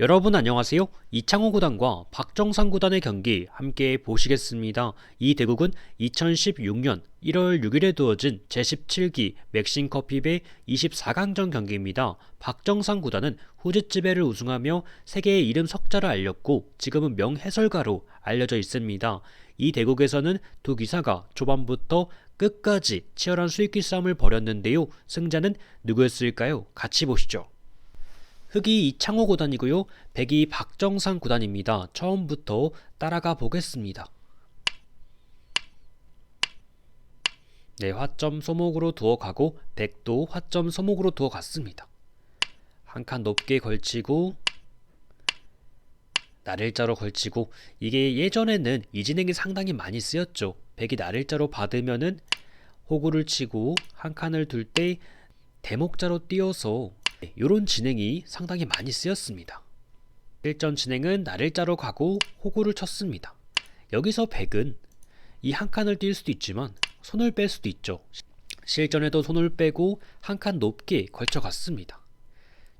여러분 안녕하세요. 이창호 구단과 박정상 구단의 경기 함께 보시겠습니다. 이 대국은 2016년 1월 6일에 두어진 제17기 맥신커피배 24강전 경기입니다. 박정상 구단은 후즈츠배를 우승하며 세계의 이름 석자를 알렸고 지금은 명해설가로 알려져 있습니다. 이 대국에서는 두 기사가 초반부터 끝까지 치열한 수익기 싸움을 벌였는데요. 승자는 누구였을까요? 같이 보시죠. 흑이 이창호 구단이고요. 백이 박정상 구단입니다. 처음부터 따라가 보겠습니다. 네, 화점 소목으로 두어 가고 백도 화점 소목으로 두어 갔습니다. 한 칸 높게 걸치고 나를자로 걸치고 이게 예전에는 이 진행이 상당히 많이 쓰였죠. 백이 나를자로 받으면은 호구를 치고 한 칸을 둘 때 대목자로 띄어서 이런 진행이 상당히 많이 쓰였습니다. 1전 진행은 나를자로 가고 호구를 쳤습니다. 여기서 백은 이 한 칸을 뛸 수도 있지만 손을 뺄 수도 있죠. 실전에도 손을 빼고 한 칸 높게 걸쳐 갔습니다.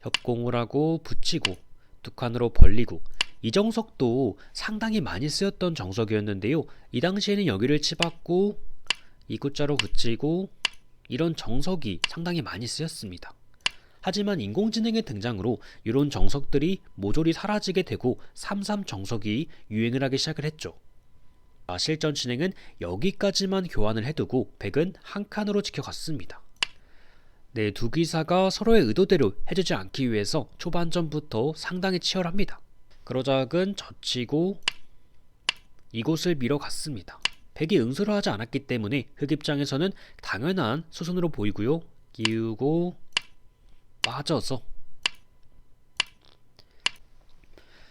협공을 하고 붙이고 두 칸으로 벌리고 이 정석도 상당히 많이 쓰였던 정석이었는데요. 이 당시에는 여기를 치받고 이 구자로 붙이고 이런 정석이 상당히 많이 쓰였습니다. 하지만 인공지능의 등장으로 이런 정석들이 모조리 사라지게 되고 33 정석이 유행을 하기 시작을 했죠. 아, 실전 진행은 여기까지만 교환을 해두고 백은 한 칸으로 지켜갔습니다. 네, 두 기사가 서로의 의도대로 해주지 않기 위해서 초반전부터 상당히 치열합니다. 그러자 은 젖히고 이곳을 밀어갔습니다. 백이 응수를 하지 않았기 때문에 흑 입장에서는 당연한 수순으로 보이고요. 끼우고 빠져서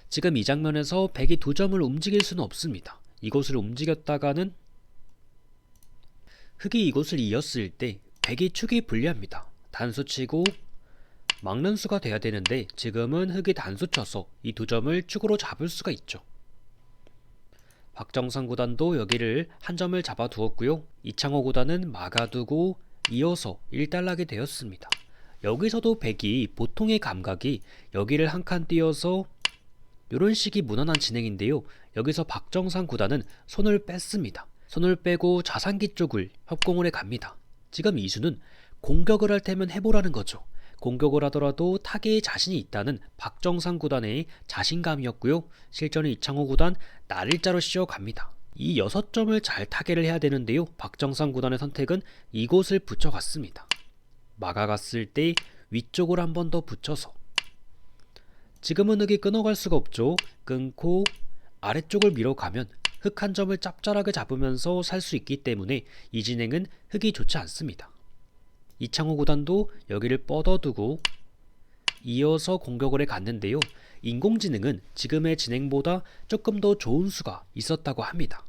지금 이 장면에서 백이 두 점을 움직일 수는 없습니다. 이곳을 움직였다가는 흑이 이곳을 이었을 때 백이 축이 불리합니다. 단수 치고 막는 수가 돼야 되는데 지금은 흑이 단수 쳐서 이 두 점을 축으로 잡을 수가 있죠. 박정상 구단도 여기를 한 점을 잡아두었고요. 이창호 구단은 막아두고 이어서 일단락이 되었습니다. 여기서도 백이 보통의 감각이 여기를 한 칸 띄어서 이런 식이 무난한 진행인데요. 여기서 박정상 구단은 손을 뺐습니다. 손을 빼고 자산기 쪽을 협공을 해 갑니다. 지금 이수는 공격을 할 테면 해보라는 거죠. 공격을 하더라도 타계에 자신이 있다는 박정상 구단의 자신감이었고요. 실전은 이창호 구단 나를자로 씌워갑니다. 이 6점을 잘 타계를 해야 되는데요. 박정상 구단의 선택은 이곳을 붙여갔습니다. 막아갔을 때 위쪽을 한 번 더 붙여서 지금은 흙이 끊어갈 수가 없죠. 끊고 아래쪽을 밀어가면 흙 한 점을 짭짤하게 잡으면서 살 수 있기 때문에 이 진행은 흙이 좋지 않습니다. 이창호 구단도 여기를 뻗어두고 이어서 공격을 해 갔는데요. 인공지능은 지금의 진행보다 조금 더 좋은 수가 있었다고 합니다.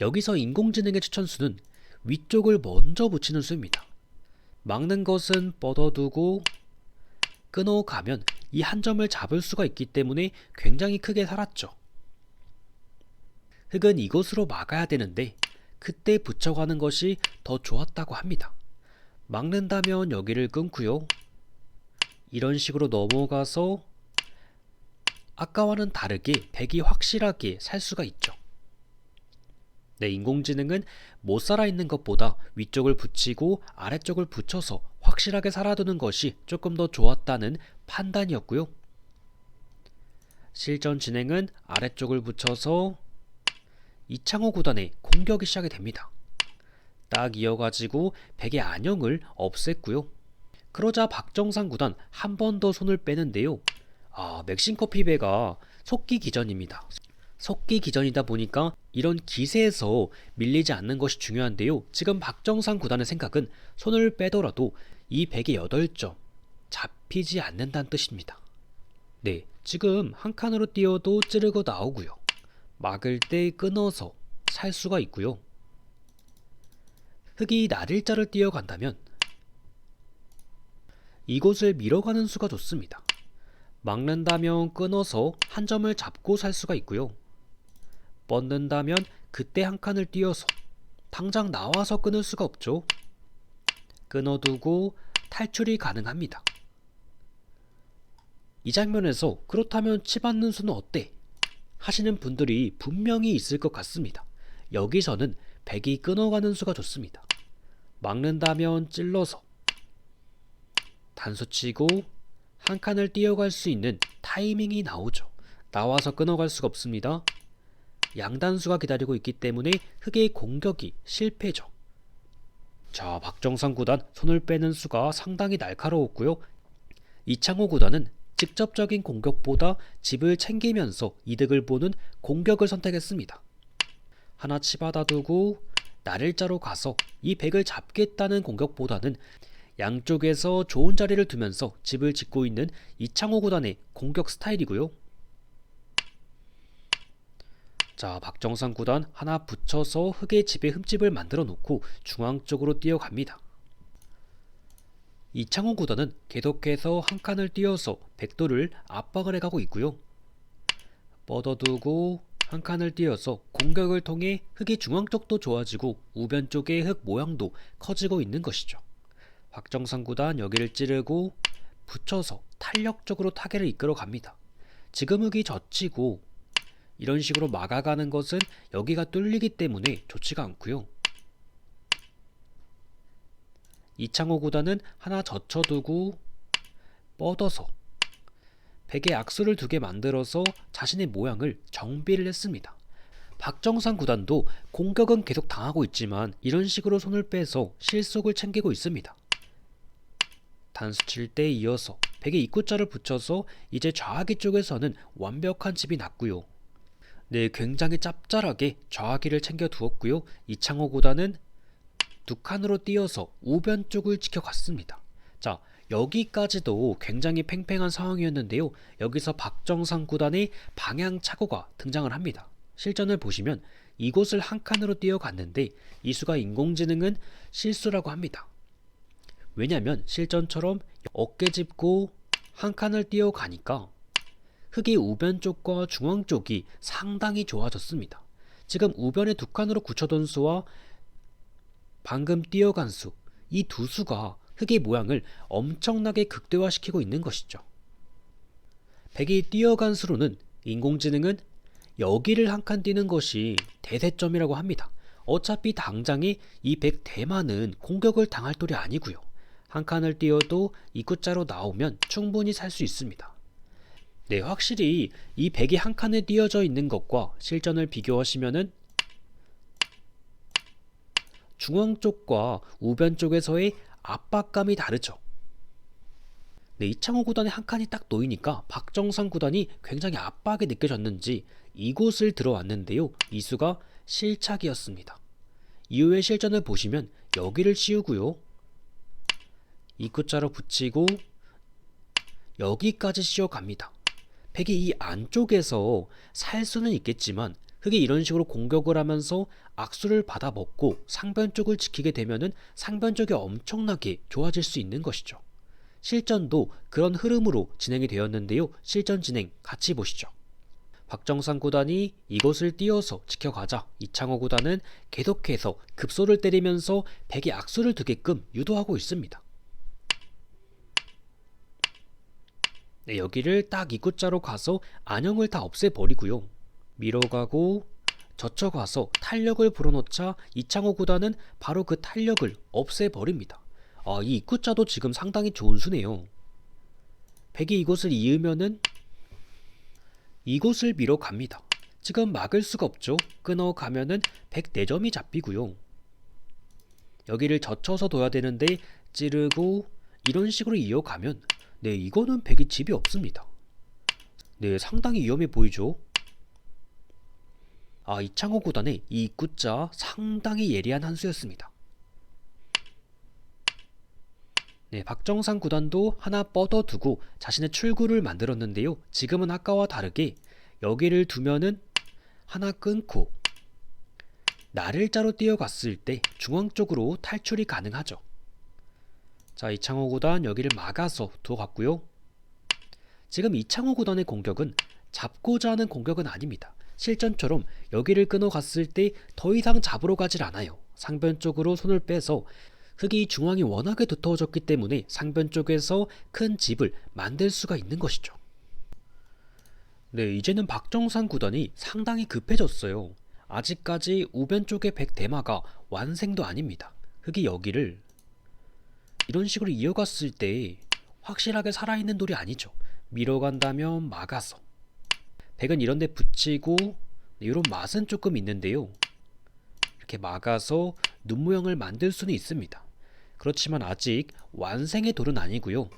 여기서 인공지능의 추천수는 위쪽을 먼저 붙이는 수입니다. 막는 것은 뻗어두고 끊어가면 이 한 점을 잡을 수가 있기 때문에 굉장히 크게 살았죠. 흙은 이곳으로 막아야 되는데 그때 붙여가는 것이 더 좋았다고 합니다. 막는다면 여기를 끊고요. 이런 식으로 넘어가서 아까와는 다르게 백이 확실하게 살 수가 있죠. 네, 인공지능은 못 살아있는 것보다 위쪽을 붙이고 아래쪽을 붙여서 확실하게 살아두는 것이 조금 더 좋았다는 판단이었고요. 실전 진행은 아래쪽을 붙여서 이창호 구단의 공격이 시작이 됩니다. 딱 이어가지고 백의 안형을 없앴고요. 그러자 박정상 구단 한 번 더 손을 빼는데요. 아, 맥신커피 배가 속기 기전입니다. 속기 기전이다 보니까 이런 기세에서 밀리지 않는 것이 중요한데요. 지금 박정상 구단의 생각은 손을 빼더라도 이 100의 8점 잡히지 않는다는 뜻입니다. 네, 지금 한 칸으로 뛰어도 찌르고 나오고요. 막을 때 끊어서 살 수가 있고요. 흙이 나릴자를 뛰어간다면 이곳을 밀어가는 수가 좋습니다. 막는다면 끊어서 한 점을 잡고 살 수가 있고요. 뻗는다면 그때 한 칸을 띄어서 당장 나와서 끊을 수가 없죠. 끊어두고 탈출이 가능합니다. 이 장면에서 그렇다면 치받는 수는 어때? 하시는 분들이 분명히 있을 것 같습니다. 여기서는 백이 끊어가는 수가 좋습니다. 막는다면 찔러서 단수 치고 한 칸을 뛰어갈 수 있는 타이밍이 나오죠. 나와서 끊어갈 수가 없습니다. 양단수가 기다리고 있기 때문에 흑의 공격이 실패죠. 자, 박정상 구단 손을 빼는 수가 상당히 날카로웠고요. 이창호 구단은 직접적인 공격보다 집을 챙기면서 이득을 보는 공격을 선택했습니다. 하나 치받아 두고 나를 자로 가서 이 백을 잡겠다는 공격보다는 양쪽에서 좋은 자리를 두면서 집을 짓고 있는 이창호 구단의 공격 스타일이고요. 자, 박정상 구단 하나 붙여서 흑의 집에 흠집을 만들어 놓고 중앙 쪽으로 뛰어갑니다. 이창호 구단은 계속해서 한 칸을 띄어서 백도를 압박을 해가고 있고요. 뻗어두고 한 칸을 띄어서 공격을 통해 흑의 중앙 쪽도 좋아지고 우변 쪽의 흑 모양도 커지고 있는 것이죠. 박정상 구단 여기를 찌르고 붙여서 탄력적으로 타겟을 이끌어 갑니다. 지금 흑이 젖히고 이런 식으로 막아가는 것은 여기가 뚫리기 때문에 좋지가 않고요. 이창호 구단은 하나 젖혀두고 뻗어서 백에 악수를 두 개 만들어서 자신의 모양을 정비를 했습니다. 박정상 구단도 공격은 계속 당하고 있지만 이런 식으로 손을 빼서 실속을 챙기고 있습니다. 단수 칠 때 이어서 백의 입구자를 붙여서 이제 좌하기 쪽에서는 완벽한 집이 났고요. 네, 굉장히 짭짤하게 좌하기를 챙겨 두었고요. 이창호 구단은 두 칸으로 뛰어서 우변 쪽을 지켜갔습니다. 자, 여기까지도 굉장히 팽팽한 상황이었는데요. 여기서 박정상 구단의 방향 착오가 등장을 합니다. 실전을 보시면 이곳을 한 칸으로 뛰어갔는데 이수가 인공지능은 실수라고 합니다. 왜냐면 실전처럼 어깨 짚고 한 칸을 뛰어가니까 흑의 우변 쪽과 중앙 쪽이 상당히 좋아졌습니다. 지금 우변에 두 칸으로 굳혀둔 수와 방금 뛰어간 수, 이 두 수가 흑의 모양을 엄청나게 극대화시키고 있는 것이죠. 백이 뛰어간 수로는 인공지능은 여기를 한 칸 뛰는 것이 대세점이라고 합니다. 어차피 당장에 이 백 대만은 공격을 당할 돌이 아니고요. 한 칸을 뛰어도 입구자로 나오면 충분히 살 수 있습니다. 네, 확실히 이 백이 한 칸에 띄어져 있는 것과 실전을 비교하시면은 중앙 쪽과 우변 쪽에서의 압박감이 다르죠. 네, 이창호 구단의 한 칸이 딱 놓이니까 박정상 구단이 굉장히 압박이 느껴졌는지 이곳을 들어왔는데요. 이수가 실착이었습니다. 이후의 실전을 보시면 여기를 씌우고요. 입구자로 붙이고 여기까지 씌워갑니다. 백이 이 안쪽에서 살 수는 있겠지만 흑이 이런 식으로 공격을 하면서 악수를 받아 먹고 상변 쪽을 지키게 되면은 상변 쪽이 엄청나게 좋아질 수 있는 것이죠. 실전도 그런 흐름으로 진행이 되었는데요. 실전 진행 같이 보시죠. 박정상 구단이 이곳을 띄어서 지켜가자 이창호 구단은 계속해서 급소를 때리면서 백이 악수를 두게끔 유도하고 있습니다. 네, 여기를 딱 입구자로 가서 안형을 다 없애버리고요. 밀어가고 젖혀가서 탄력을 불어넣자 이창호 구단은 바로 그 탄력을 없애버립니다. 아, 이 입구자도 지금 상당히 좋은 수네요. 백이 이곳을 이으면은 이곳을 밀어갑니다. 지금 막을 수가 없죠. 끊어가면은 104점이 잡히고요. 여기를 젖혀서 둬야 되는데 찌르고 이런 식으로 이어가면 네 이거는 백이 집이 없습니다. 네 상당히 위험해 보이죠. 아 이창호 구단의 이 입구자 상당히 예리한 한 수였습니다. 네, 박정상 구단도 하나 뻗어두고 자신의 출구를 만들었는데요. 지금은 아까와 다르게 여기를 두면은 하나 끊고 나를 자로 뛰어갔을 때 중앙 쪽으로 탈출이 가능하죠. 자, 이창호 구단 여기를 막아서 두어갔고요. 지금 이창호 구단의 공격은 잡고자 하는 공격은 아닙니다. 실전처럼 여기를 끊어갔을 때 더 이상 잡으러 가질 않아요. 상변 쪽으로 손을 빼서 흙이 중앙이 워낙에 두터워졌기 때문에 상변 쪽에서 큰 집을 만들 수가 있는 것이죠. 네, 이제는 박정상 구단이 상당히 급해졌어요. 아직까지 우변 쪽의 백 대마가 완생도 아닙니다. 흑이 여기를 이런 식으로 이어갔을 때 확실하게 살아있는 돌이 아니죠. 밀어간다면 막아서 백은 이런데 붙이고 이런 맛은 조금 있는데요. 이렇게 막아서 눈 모양을 만들 수는 있습니다. 그렇지만 아직 완생의 돌은 아니고요.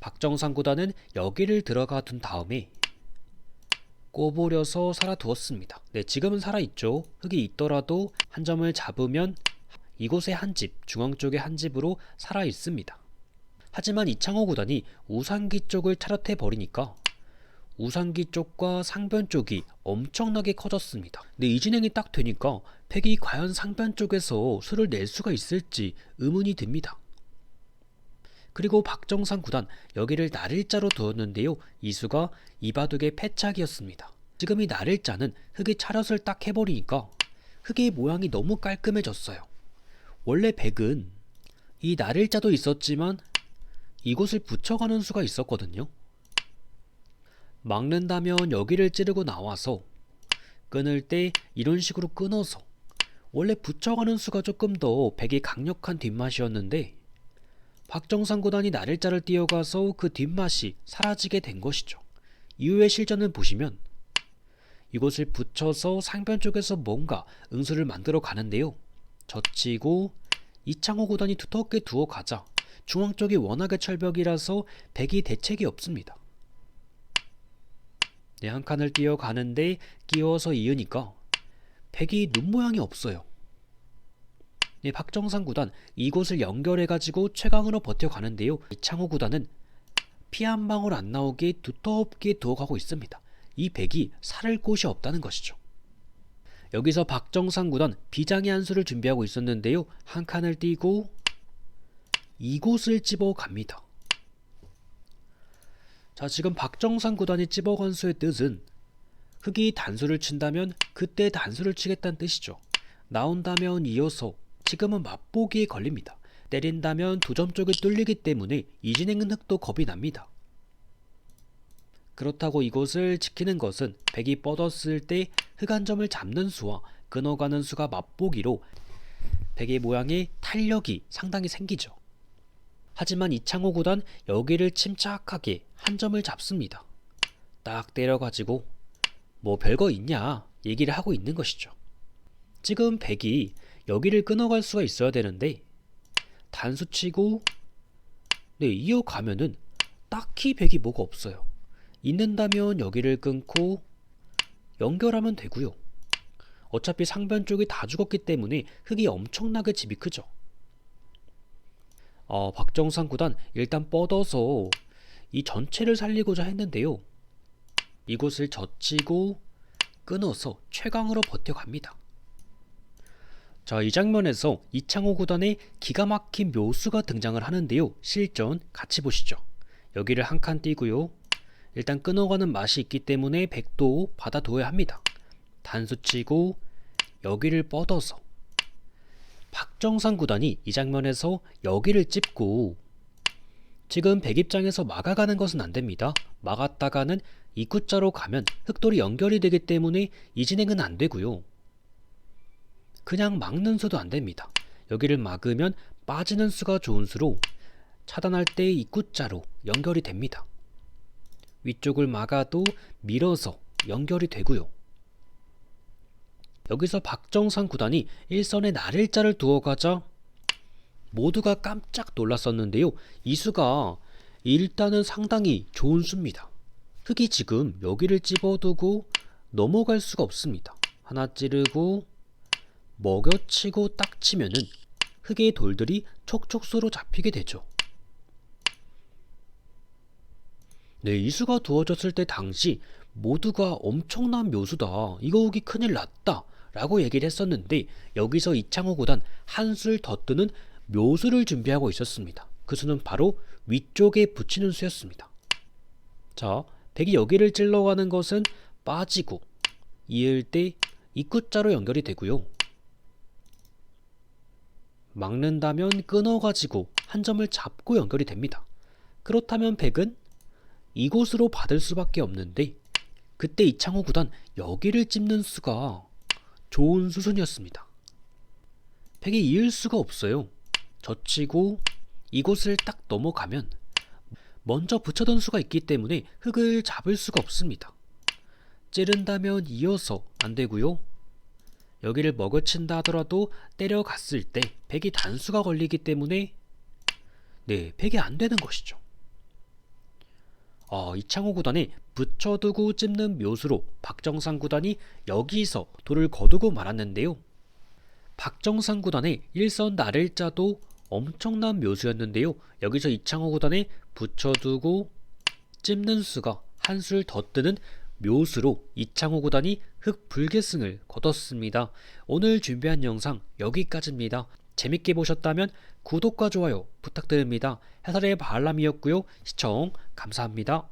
박정상 구단은 여기를 들어가 둔 다음에 꼬부려서 살아두었습니다. 네, 지금은 살아있죠. 흙이 있더라도 한 점을 잡으면 이곳의 한 집, 중앙 쪽의 한 집으로 살아 있습니다. 하지만 이창호 구단이 우상기 쪽을 차렷해 버리니까 우상기 쪽과 상변 쪽이 엄청나게 커졌습니다. 근데 이 진행이 딱 되니까 팩이 과연 상변 쪽에서 수를 낼 수가 있을지 의문이 듭니다. 그리고 박정상 구단 여기를 날일자로 두었는데요. 이 수가 이바둑의 패착이었습니다. 지금 이 날일자는 흙이 차렷을 딱 해버리니까 흙의 모양이 너무 깔끔해졌어요. 원래 백은 이 날일자도 있었지만 이곳을 붙여가는 수가 있었거든요. 막는다면 여기를 찌르고 나와서 끊을 때 이런 식으로 끊어서 원래 붙여가는 수가 조금 더 백이 강력한 뒷맛이었는데 박정상 구단이 나를자를 뛰어가서 그 뒷맛이 사라지게 된 것이죠. 이후의 실전을 보시면 이곳을 붙여서 상변 쪽에서 뭔가 응수를 만들어 가는데요. 젖히고 이창호 구단이 두텁게 두어 가자 중앙 쪽이 워낙에 철벽이라서 백이 대책이 없습니다. 네, 한 칸을 뛰어 가는데 끼워서 이으니까 백이 눈 모양이 없어요. 네, 박정상 구단 이곳을 연결해 가지고 최강으로 버텨가는데요. 이창호 구단은 피 한 방울 안 나오게 두텁게 두어가고 있습니다. 이 백이 살을 곳이 없다는 것이죠. 여기서 박정상 구단 비장의 한 수를 준비하고 있었는데요. 한 칸을 띄고 이곳을 집어 갑니다. 자, 지금 박정상 구단이 집어 간 수의 뜻은 흑이 단수를 친다면 그때 단수를 치겠다는 뜻이죠. 나온다면 이어서 지금은 맛보기에 걸립니다. 때린다면 두 점 쪽이 뚫리기 때문에 이진행은 흑도 겁이 납니다. 그렇다고 이곳을 지키는 것은 백이 뻗었을 때흑한 점을 잡는 수와 끊어가는 수가 맛보기로 백의 모양에 탄력이 상당히 생기죠. 하지만 이창호 구단 여기를 침착하게 한 점을 잡습니다. 딱 때려가지고 뭐 별거 있냐 얘기를 하고 있는 것이죠. 지금 백이 여기를 끊어갈 수가 있어야 되는데 단수 치고 네 이어가면은 딱히 백이 뭐가 없어요. 있는다면 여기를 끊고 연결하면 되고요. 어차피 상변 쪽이 다 죽었기 때문에 흙이 엄청나게 집이 크죠. 어, 박정상 구단 일단 뻗어서 이 전체를 살리고자 했는데요. 이곳을 젖히고 끊어서 최강으로 버텨갑니다. 자, 이 장면에서 이창호 구단의 기가 막힌 묘수가 등장을 하는데요. 실전 같이 보시죠. 여기를 한 칸 띄고요. 일단 끊어가는 맛이 있기 때문에 백도 받아둬야 합니다. 단수 치고 여기를 뻗어서 박정상 구단이 이 장면에서 여기를 찝고 지금 백 입장에서 막아가는 것은 안 됩니다. 막았다가는 입구자로 가면 흑돌이 연결이 되기 때문에 이 진행은 안 되고요. 그냥 막는 수도 안 됩니다. 여기를 막으면 빠지는 수가 좋은 수로 차단할 때 입구자로 연결이 됩니다. 위쪽을 막아도 밀어서 연결이 되고요. 여기서 박정상 구단이 일선에 나를자를 두어가자 모두가 깜짝 놀랐었는데요. 이 수가 일단은 상당히 좋은 수입니다. 흙이 지금 여기를 집어두고 넘어갈 수가 없습니다. 하나 찌르고 먹여치고 딱 치면은 흙의 돌들이 촉촉수로 잡히게 되죠. 네, 이 수가 두어졌을 때 당시 모두가 엄청난 묘수다. 이거 오기 큰일 났다. 라고 얘기를 했었는데 여기서 이창호 구단 한술 더 뜨는 묘수를 준비하고 있었습니다. 그 수는 바로 위쪽에 붙이는 수였습니다. 자, 백이 여기를 찔러가는 것은 빠지고 이을 때 입구자로 연결이 되고요. 막는다면 끊어가지고 한 점을 잡고 연결이 됩니다. 그렇다면 백은 이곳으로 받을 수밖에 없는데 그때 이창호 구단 여기를 찝는 수가 좋은 수순이었습니다. 팩이 이을 수가 없어요. 젖히고 이곳을 딱 넘어가면 먼저 붙여둔 수가 있기 때문에 흙을 잡을 수가 없습니다. 찌른다면 이어서 안 되고요. 여기를 먹어친다 하더라도 때려갔을 때 백이 단수가 걸리기 때문에 네, 백이 안 되는 것이죠. 아, 이창호 구단이 붙여두고 찝는 묘수로 박정상 구단이 여기서 돌을 거두고 말았는데요. 박정상 구단의 일선 나를자도 엄청난 묘수였는데요. 여기서 이창호 구단이 붙여두고 찝는 수가 한 수를 더 뜨는 묘수로 이창호 구단이 흑불계승을 거뒀습니다. 오늘 준비한 영상 여기까지입니다. 재밌게 보셨다면 구독과 좋아요 부탁드립니다. 해설의 바람이었고요. 시청 감사합니다.